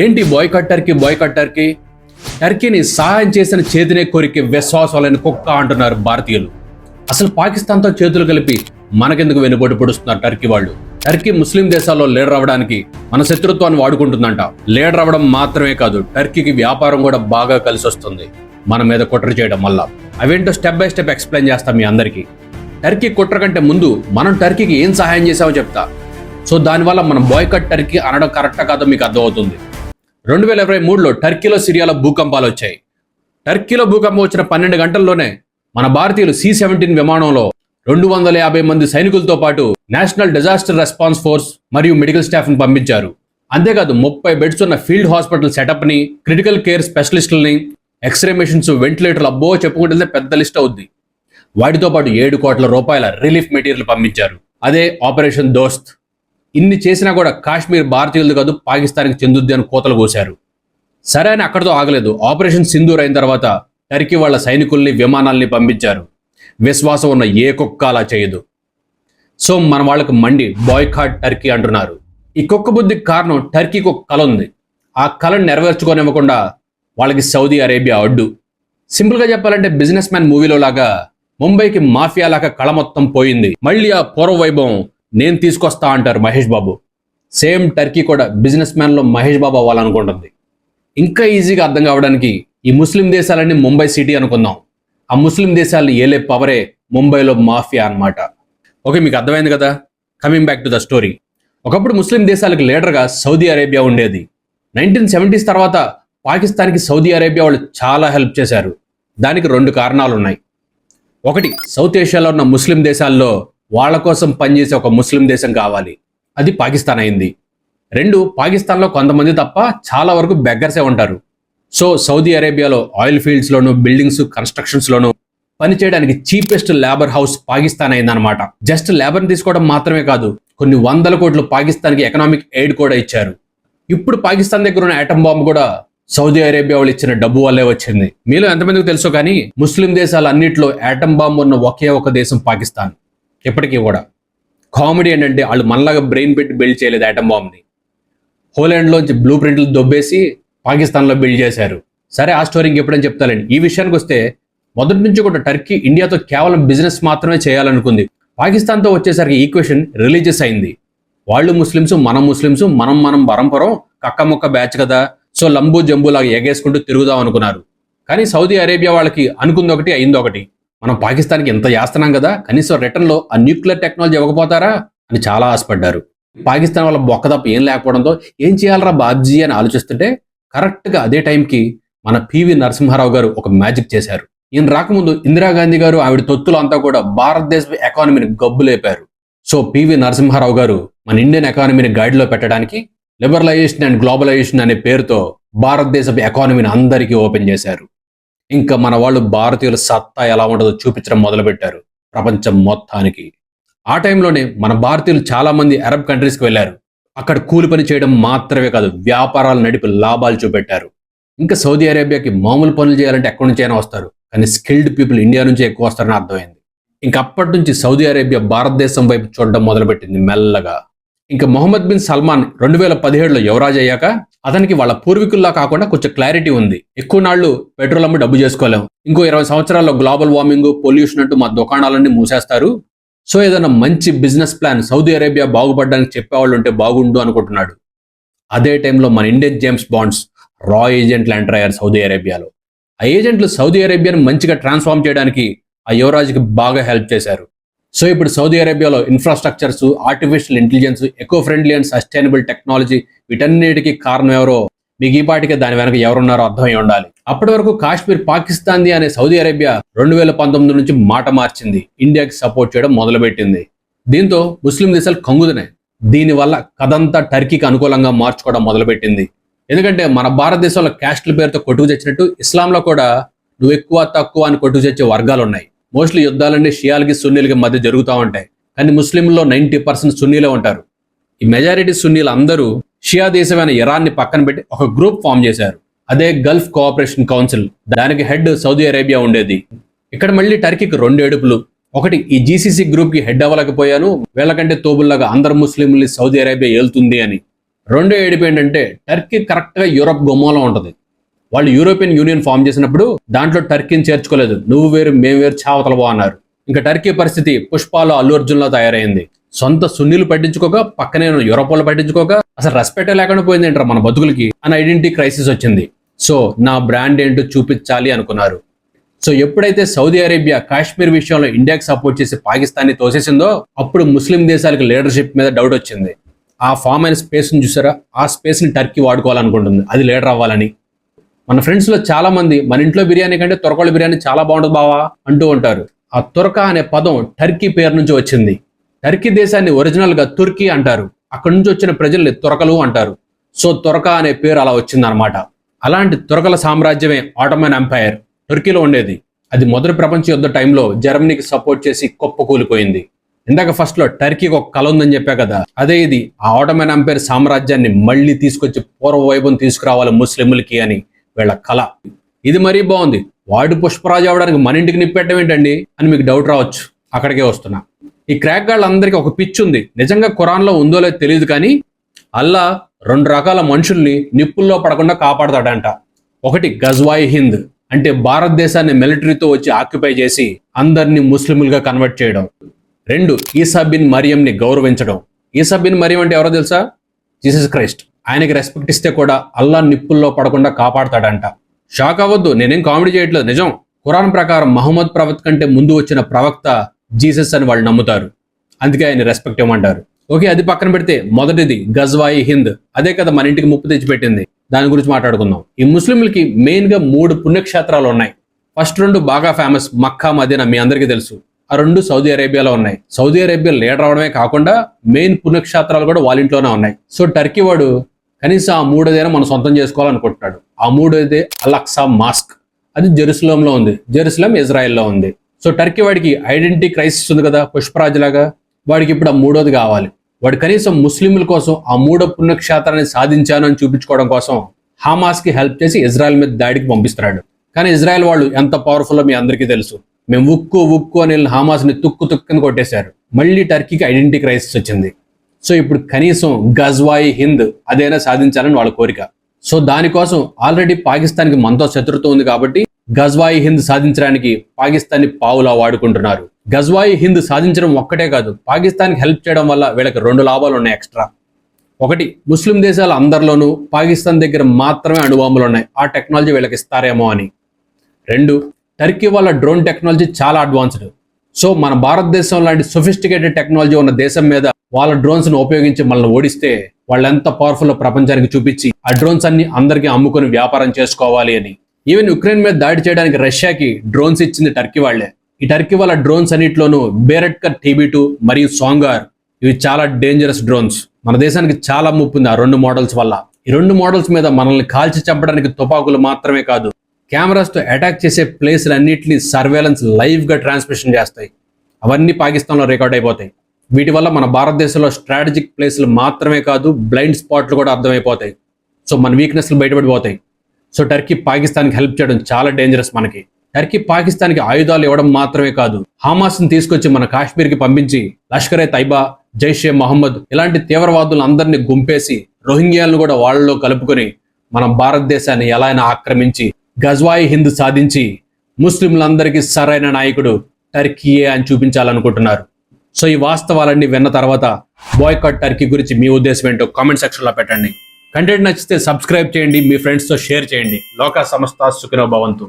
ఏంటి boycott Turkey boycott Turkey టర్కీని సహాయం చేసిన చేతినే కోరికే విశ్వాసాలని కుక్క అంటున్నారు భారతీయులు. అసలు పాకిస్తాన్తో చేతులు కలిపి మనకెందుకు వెనుబడి పొడుస్తున్నారు టర్కీ వాళ్ళు? టర్కీ ముస్లిం దేశాల్లో లీడర్ అవ్వడానికి మన శత్రుత్వాన్ని వాడుకుంటుందంట. లీడర్ అవ్వడం మాత్రమే కాదు టర్కీకి వ్యాపారం కూడా బాగా కలిసి వస్తుంది. మన మీద కుట్ర చేయడం వల్ల. అవేంటో స్టెప్ బై స్టెప్ ఎక్స్ప్లెయిన్ చేస్తాం మీ అందరికీ. టర్కీ కుట్ర కంటే ముందు మనం టర్కీకి ఏం సహాయం చేసామో చెప్తా. సో దానివల్ల మనం బాయ్కట్ టర్కీ అనడం కరెక్టా కాదో మీకు అర్థమవుతుంది. రెండు వేల ఇరవై మూడులో టర్కీలో సిరియాలో భూకంపాలు వచ్చాయి. టర్కీలో భూకంపం వచ్చిన పన్నెండు గంటల్లోనే మన భారతీయులు సి సెవెంటీన్ విమానంలో రెండు వందల యాభై మంది సైనికులతో పాటు నేషనల్ డిజాస్టర్ రెస్పాన్స్ ఫోర్స్ మరియు మెడికల్ స్టాఫ్ను పంపించారు. అంతేకాదు ముప్పై బెడ్స్ ఉన్న ఫీల్డ్ హాస్పిటల్ సెటప్ని క్రిటికల్ కేర్ స్పెషలిస్టులని ఎక్స్రే మెషిన్స్ వెంటిలేటర్లు అబ్బో చెప్పుకుంటే పెద్ద లిస్ట్ అవుద్ది. వాటితో పాటు ఏడు కోట్ల రూపాయల రిలీఫ్ మెటీరియల్ పంపించారు. అదే ఆపరేషన్ దోస్త్. ఇన్ని చేసినా కూడా కాశ్మీర్ భారతీయులది కాదు పాకిస్తాన్కి చెందుద్ది అని కోతలు కోశారు. సరే అని అక్కడితో ఆగలేదు. ఆపరేషన్ సింధూర్ అయిన తర్వాత టర్కీ వాళ్ళ సైనికుల్ని విమానాల్ని పంపించారు. విశ్వాసం ఉన్న ఏ కుక్క అలా చేయదు. సో మన వాళ్ళకు మండి బాయ్కాట్ టర్కీ అంటున్నారు. ఈ కుక్క బుద్ధికి కారణం టర్కీకి ఒక కళ ఉంది. ఆ కళను నెరవేర్చుకోనివ్వకుండా వాళ్ళకి సౌదీ అరేబియా అడ్డు. సింపుల్గా చెప్పాలంటే బిజినెస్ మ్యాన్ మూవీలో లాగా ముంబైకి మాఫియా లాగా కళ మొత్తం పోయింది. మళ్ళీ ఆ పూర్వ వైభవం నేను తీసుకొస్తా అంటారు మహేష్ బాబు. సేమ్ టర్కీ కూడా బిజినెస్ మ్యాన్లో మహేష్ బాబు అవ్వాలనుకుంటుంది. ఇంకా ఈజీగా అర్థం కావడానికి ఈ ముస్లిం దేశాలన్నీ ముంబై సిటీ అనుకుందాం. ఆ ముస్లిం దేశాలను ఏలే పవరే ముంబైలో మాఫియా అన్నమాట. ఓకే మీకు అర్థమైంది కదా? Coming back to the story ఒకప్పుడు ముస్లిం దేశాలకు లీడర్గా సౌదీ అరేబియా ఉండేది. నైన్టీన్ సెవెంటీస్ తర్వాత పాకిస్తాన్కి సౌదీ అరేబియా వాళ్ళు చాలా హెల్ప్ చేశారు. దానికి రెండు కారణాలు ఉన్నాయి ఒకటి సౌత్ ఏషియాలో ఉన్న ముస్లిం దేశాల్లో వాళ్ళ కోసం పనిచేసే ఒక ముస్లిం దేశం కావాలి. అది పాకిస్తాన్ అయింది. రెండు పాకిస్తాన్లో కొంతమంది తప్ప చాలా వరకు బెగ్గర్సే ఉంటారు. సో సౌదీ అరేబియాలో ఆయిల్ ఫీల్డ్స్లోను బిల్డింగ్స్ కన్స్ట్రక్షన్స్లోను పనిచేయడానికి చీపెస్ట్ లేబర్ హౌస్ పాకిస్తాన్ అయిందనమాట జస్ట్ లేబర్ని తీసుకోవడం మాత్రమే కాదు కొన్ని వందల కోట్లు పాకిస్తాన్కి ఎకనామిక్ ఎయిడ్ కూడా ఇచ్చారు. ఇప్పుడు పాకిస్తాన్ దగ్గర ఉన్న ఆటం బాంబు కూడా సౌదీ అరేబియా వాళ్ళు ఇచ్చిన డబ్బు వల్లే వచ్చింది. మీలో ఎంతమందికి తెలుసో కానీ ముస్లిం దేశాలు అన్నింటిలో ఆటం బాంబు ఉన్న ఒకే ఒక దేశం పాకిస్తాన్. ఇప్పటికీ కూడా. కామెడీ ఏంటంటే వాళ్ళు మనలాగా బ్రెయిన్ పెట్టి బిల్డ్ చేయలేదు ఐటమ్ బాంబ్ని హోలాండ్లోంచి బ్లూ ప్రింట్లు దొబ్బేసి పాకిస్తాన్లో బిల్డ్ చేశారు. సరే ఆ స్టోరీ ఎప్పుడని చెప్తానండి. ఈ విషయానికి వస్తే మొదటి నుంచి కూడా టర్కీ ఇండియాతో కేవలం బిజినెస్ మాత్రమే చేయాలనుకుంది. పాకిస్తాన్తో వచ్చేసరికి ఈక్వేషన్ రిలీజియస్ అయింది. వాళ్ళు ముస్లిమ్స్ మనం ముస్లిమ్స్ మనం మనం పరంపరం కక్క ముక్క బ్యాచ్ కదా. సో లంబు జంబులాగా ఎగేసుకుంటూ తిరుగుదాం అనుకున్నారు. కానీ సౌదీ అరేబియా వాళ్ళకి అనుకుంది ఒకటి అయింది ఒకటి. మనం పాకిస్తాన్కి ఎంత చేస్తున్నాం కదా కనీసం రిటర్న్లో ఆ న్యూక్లియర్ టెక్నాలజీ ఇవ్వకపోతారా అని చాలా ఆశపడ్డారు. పాకిస్తాన్ వాళ్ళ బొక్క తప్ప ఏం లేకపోవడంతో ఏం చేయాలరా బాబ్జీ అని ఆలోచిస్తుంటే కరెక్ట్గా అదే టైంకి మన పివి నరసింహారావు గారు ఒక మ్యాజిక్ చేశారు. ఈయన రాకముందు ఇందిరాగాంధీ గారు ఆవిడ తొత్తులు అంతా కూడా భారతదేశ ఎకానమీని గబ్బు లేపారు సో పివి నరసింహారావు గారు మన ఇండియన్ ఎకానమీని గైడ్లో పెట్టడానికి లిబరలైజేషన్ అండ్ గ్లోబలైజేషన్ అనే పేరుతో భారతదేశపు ఎకానమీని అందరికీ ఓపెన్ చేశారు. ఇంకా మన వాళ్ళు భారతీయుల సత్తా ఎలా ఉంటుందో చూపించడం మొదలుపెట్టారు ప్రపంచం మొత్తానికి. ఆ టైంలోనే మన భారతీయులు చాలామంది అరబ్ కంట్రీస్కి వెళ్ళారు. అక్కడ కూలి పని చేయడం మాత్రమే కాదు వ్యాపారాలు నడిపి లాభాలు చూపెట్టారు. ఇంకా సౌదీ అరేబియాకి మామూలు పనులు చేయాలంటే ఎక్కడి నుంచి అయినా వస్తారు. కానీ స్కిల్డ్ పీపుల్ ఇండియా నుంచి ఎక్కువ వస్తారని అర్థమైంది. ఇంకా అప్పటి నుంచి సౌదీ అరేబియా భారతదేశం వైపు చూడడం మొదలుపెట్టింది మెల్లగా. ఇంకా మొహమ్మద్ బిన్ సల్మాన్ రెండు వేల పదిహేడులో యువరాజ్ అయ్యాక అతనికి వాళ్ళ పూర్వీకుల్లా కాకుండా కొంచెం క్లారిటీ ఉంది. ఎక్కువ నాళ్ళు పెట్రోల్ అమ్మి డబ్బు చేసుకోలేం. ఇంకో ఇరవై సంవత్సరాల్లో గ్లోబల్ వార్మింగ్ పొల్యూషన్ అంటూ మా దుకాణాలన్నీ మూసేస్తారు. సో ఏదైనా మంచి బిజినెస్ ప్లాన్ సౌదీ అరేబియా బాగుపడడానికి చెప్పేవాళ్ళు ఉంటే బాగుండు అనుకుంటున్నాడు. అదే టైంలో మన ఇండియన్ జేమ్స్ బాండ్స్ రా ఏజెంట్లు ఎంటర్ అయ్యారు సౌదీ అరేబియాలో ఆ ఏజెంట్లు సౌదీ అరేబియాను మంచిగా ట్రాన్స్ఫార్మ్ చేయడానికి ఆ యువరాజుకి బాగా హెల్ప్ చేశారు. సో ఇప్పుడు సౌదీ అరేబియాలో infrastructures artificial intelligence eco friendly and sustainable technology వీటన్నిటికీ కారణం ఎవరో మీకు ఈ దాని వెనక ఎవరున్నారో అర్థమై ఉండాలి. అప్పటి వరకు కాశ్మీర్ పాకిస్తాన్ది అనే సౌదీ అరేబియా రెండు వేల పంతొమ్మిది నుంచి మాట మార్చింది. ఇండియాకి సపోర్ట్ చేయడం మొదలుపెట్టింది. దీంతో ముస్లిం దేశాలు కంగుతున్నాయి దీనివల్ల కథంతా టర్కీకి అనుకూలంగా మార్చుకోవడం మొదలుపెట్టింది. ఎందుకంటే మన భారతదేశంలో క్యాస్ట్ల పేరుతో కొట్టుకు తెచ్చినట్టు ఇస్లాంలో కూడా నువ్వు ఎక్కువ తక్కువ అని కొట్టుకు తెచ్చే వర్గాలు ఉన్నాయి మోస్ట్లీ యుద్ధాలన్నీ షియాలకి సున్నీలకి మధ్య జరుగుతూ ఉంటాయి. కానీ ముస్లింల్లో నైంటీ పర్సెంట్ సున్నీలే ఉంటారు. ఈ మెజారిటీ సున్నీలు అందరూ షియా దేశమైన ఇరాన్ని పక్కన పెట్టి ఒక గ్రూప్ ఫామ్ చేశారు. అదే గల్ఫ్ కోఆపరేషన్ కౌన్సిల్. దానికి హెడ్ సౌదీ అరేబియా ఉండేది. ఇక్కడ మళ్ళీ టర్కీకి రెండు ఏడుపులు. ఒకటి ఈ జీసీసీ గ్రూప్కి హెడ్ అవ్వలేకపోయాను. వీళ్ళకంటే తోబుల్లాగా అందరు ముస్లింల్ని సౌదీ అరేబియా ఏలుతుంది అని. రెండో ఏడుపు ఏంటంటే టర్కీ కరెక్ట్గా యూరప్ గుమ్మంలో ఉంటుంది. వాళ్ళు యూరోపియన్ యూనియన్ ఫామ్ చేసినప్పుడు దాంట్లో టర్కీని చేర్చుకోలేదు. నువ్వు వేరు మేము వేరు చావతలబో అన్నారు. ఇంకా టర్కీ పరిస్థితి పుష్పాలు అల్లు అర్జున్లో తయారైంది. సొంత సున్నీలు పట్టించుకోక పక్కనే ఉన్న యూరోప్ వాళ్ళు పట్టించుకోక అసలు రెస్పెక్ట్ లేకుండా పోయింది ఏంటారు మన బతుకులకి అని ఐడెంటిటీ క్రైసిస్ వచ్చింది. సో నా బ్రాండ్ ఏంటో చూపించాలి అనుకున్నారు. సో ఎప్పుడైతే సౌదీ అరేబియా కాశ్మీర్ విషయంలో ఇండియాకి సపోర్ట్ చేసి పాకిస్తాన్ని తోసేసిందో అప్పుడు ముస్లిం దేశాలకు లీడర్షిప్ మీద డౌట్ వచ్చింది. ఆ ఫామ్ అయిన స్పేస్ని చూసారా? ఆ స్పేస్ని టర్కీ వాడుకోవాలనుకుంటుంది. అది లీడర్ అవ్వాలని. మన ఫ్రెండ్స్లో చాలా మంది మన ఇంట్లో బిర్యానీ కంటే తొరకోళ్ళ బిర్యానీ చాలా బాగుంటుంది బావా అంటూ ఉంటారు. ఆ తురక అనే పదం టర్కీ పేరు నుంచి వచ్చింది. టర్కీ దేశాన్ని ఒరిజినల్గా తుర్కీ అంటారు. అక్కడి నుంచి వచ్చిన ప్రజల్ని తురకలు అంటారు. సో తురక అనే పేరు అలా వచ్చిందనమాట అలాంటి తురకల సామ్రాజ్యమే ఆటోమన్ ఎంపైర్ టర్కీలో ఉండేది. అది మొదటి ప్రపంచ యుద్ధ టైంలో జర్మనీకి సపోర్ట్ చేసి కుప్పకూలిపోయింది ఇందాక ఫస్ట్లో టర్కీకి ఒక కళ ఉందని చెప్పా కదా. అదే ఇది ఆ ఆటోమన్ ఎంపైర్ సామ్రాజ్యాన్ని మళ్ళీ తీసుకొచ్చి పూర్వ వైభవం తీసుకురావాలి ముస్లింలకి అని. వీళ్ళ కళ. ఇది మరీ బాగుంది. వాడు పుష్పరాజు అవడానికి మన ఇంటికి నిప్పెట్టడం ఏంటండి అని మీకు డౌట్ రావచ్చు. అక్కడికే వస్తున్నా. ఈ క్రాక్ గాళ్ళందరికీ ఒక పిచ్ ఉంది. నిజంగా ఖురాన్లో ఉందో లేదో తెలియదు కానీ అల్లా రెండు రకాల మనుషుల్ని నిప్పుల్లో పడకుండా కాపాడతాడంట. ఒకటి గజ్వాయి హింద్ అంటే భారతదేశాన్ని మిలిటరీతో వచ్చి ఆక్యుపై చేసి అందరినీ ముస్లింలుగా కన్వర్ట్ చేయడం. రెండు ఈసా బిన్ మరియంని గౌరవించడం. ఈసా బిన్ మరియం అంటే ఎవరో తెలుసా? Jesus Christ. ఆయనకి రెస్పెక్ట్ ఇస్తే కూడా అల్లా నిప్పుల్లో పడకుండా కాపాడతాడంట. షాక్ అవ్వద్దు నేనేం కామెడీ చేయట్లేదు నిజం. ఖురాన్ ప్రకారం మహమ్మద్ ప్రవక్త కంటే ముందు వచ్చిన ప్రవక్త జీసస్ అని వాళ్ళు నమ్ముతారు. అందుకే ఆయన రెస్పెక్ట్ ఇవ్వమంటారు. ఓకే అది పక్కన పెడితే మొదటిది గజ్వాయి హింద్. అదే కదా మన ఇంటికి ముప్పు తెచ్చిపెట్టింది. దాని గురించి మాట్లాడుకుందాం. ఈ ముస్లింలకి మెయిన్గా మూడు పుణ్యక్షేత్రాలు ఉన్నాయి. ఫస్ట్ రెండు బాగా ఫేమస్ మక్కా మదీనా మీ అందరికీ తెలుసు. ఆ రెండు సౌదీ అరేబియాలో ఉన్నాయి. సౌదీ అరేబియా లీడర్ అవడమే కాకుండా మెయిన్ పుణ్యక్షేత్రాలు కూడా వాళ్ళ ఇంట్లోనే ఉన్నాయి. సో టర్కీ వాడు కనీసం ఆ మూడోదైనా మనం సొంతం చేసుకోవాలనుకుంటున్నాడు. ఆ మూడోదే అలక్సా మాస్క్. అది జెరూసలంలో ఉంది. జెరూసలం ఇజ్రాయెల్లో ఉంది. సో టర్కీ వాడికి ఐడెంటిటీ క్రైసిస్ ఉంది కదా పుష్పరాజు లాగా వాడికి ఇప్పుడు ఆ మూడోది కావాలి. వాడు కనీసం ముస్లింల కోసం ఆ మూడో పుణ్యక్షేత్రాన్ని సాధించాను అని చూపించుకోవడం కోసం హామాస్కి హెల్ప్ చేసి ఇజ్రాయెల్ మీద దాడికి పంపిస్తున్నాడు. కానీ ఇజ్రాయెల్ వాళ్ళు ఎంత పవర్ఫుల్ మీ అందరికీ తెలుసు. మేము ఉక్కు ఉక్కు అని హామాస్ని తుక్కు తుక్కుని కొట్టేశారు. మళ్ళీ టర్కీకి ఐడెంటిటీ క్రైసిస్ వచ్చింది. సో ఇప్పుడు కనీసం గజ్వాయి హింద్ అదైనా సాధించాలని వాళ్ళ కోరిక. సో దానికోసం ఆల్రెడీ పాకిస్తాన్కి మనతో శత్రుత్వం ఉంది కాబట్టి గజ్వాయి హింద్ సాధించడానికి పాకిస్తాన్ని పావులా వాడుకుంటున్నారు. గజ్వాయి హింద్ సాధించడం ఒక్కటే కాదు పాకిస్తాన్కి హెల్ప్ చేయడం వల్ల వీళ్ళకి రెండు లాభాలు ఉన్నాయి ఎక్స్ట్రా. ఒకటి ముస్లిం దేశాల అందరిలోనూ పాకిస్తాన్ దగ్గర మాత్రమే అణుబాంబులు ఉన్నాయి ఆ టెక్నాలజీ వీళ్ళకి ఇస్తారేమో అని. రెండు టర్కీ వాళ్ళ డ్రోన్ టెక్నాలజీ చాలా అడ్వాన్స్డ్. సో మన భారతదేశం లాంటి సొఫిస్టికేటెడ్ టెక్నాలజీ ఉన్న దేశం మీద వాళ్ళ డ్రోన్స్ను ఉపయోగించి మనల్ని ఓడిస్తే వాళ్ళు ఎంత పవర్ఫుల్ ప్రపంచానికి చూపించి ఆ డ్రోన్స్ అన్ని అందరికీ అమ్ముకొని వ్యాపారం చేసుకోవాలి అని. ఈవెన్ యుక్రెయిన్ మీద దాడి చేయడానికి రష్యాకి డ్రోన్స్ ఇచ్చింది టర్కీ వాళ్ళే ఈ టర్కీ వాళ్ళ డ్రోన్స్ అన్నిట్లోనూ బేరట్కర్ టీబీ టూ మరియు సాంగార్ ఇవి చాలా డేంజరస్ డ్రోన్స్ మన దేశానికి చాలా ముప్పు ఉంది ఆ రెండు మోడల్స్ వల్ల. ఈ రెండు మోడల్స్ మీద మనల్ని కాల్చి చంపడానికి తుపాకులు మాత్రమే కాదు కెమెరాస్తో అటాక్ చేసే ప్లేస్లన్నింటినీ సర్వేలెన్స్ లైవ్గా ట్రాన్స్మిషన్ చేస్తాయి. అవన్నీ పాకిస్తాన్లో రికార్డ్ అయిపోతాయి. వీటి వల్ల మన భారతదేశంలో స్ట్రాటజిక్ ప్లేస్లు మాత్రమే కాదు బ్లైండ్ స్పాట్లు కూడా అర్థమైపోతాయి. సో మన వీక్నెస్లు బయటపడిపోతాయి. సో టర్కీ పాకిస్తాన్కి హెల్ప్ చేయడం చాలా డేంజరస్ మనకి. టర్కీ పాకిస్తాన్కి ఆయుధాలు ఇవ్వడం మాత్రమే కాదు. హామాస్ని తీసుకొచ్చి మన కాశ్మీర్కి పంపించి లష్కరే తైబా జైషే మహమ్మద్ ఇలాంటి తీవ్రవాదులను అందరినీ గుంపేసి రోహింగ్యాలను కూడా వాళ్ళలో కలుపుకొని మన భారతదేశాన్ని ఎలా అయినా ఆక్రమించి గజ్వాయి హింద్ సాధించి ముస్లింలందరికీ సరైన నాయకుడు టర్కీయే అని చూపించాలనుకుంటున్నారు. సో ఈ వాస్తవాలన్నీ విన్న తర్వాత బాయ్కాట్ టర్కీ గురించి మీ ఉద్దేశం ఏంటో కామెంట్ సెక్షన్లో పెట్టండి. కంటెంట్ నచ్చితే సబ్స్క్రైబ్ చేయండి మీ ఫ్రెండ్స్తో షేర్ చేయండి. లోక సంస్థ సుఖినో భవంతు.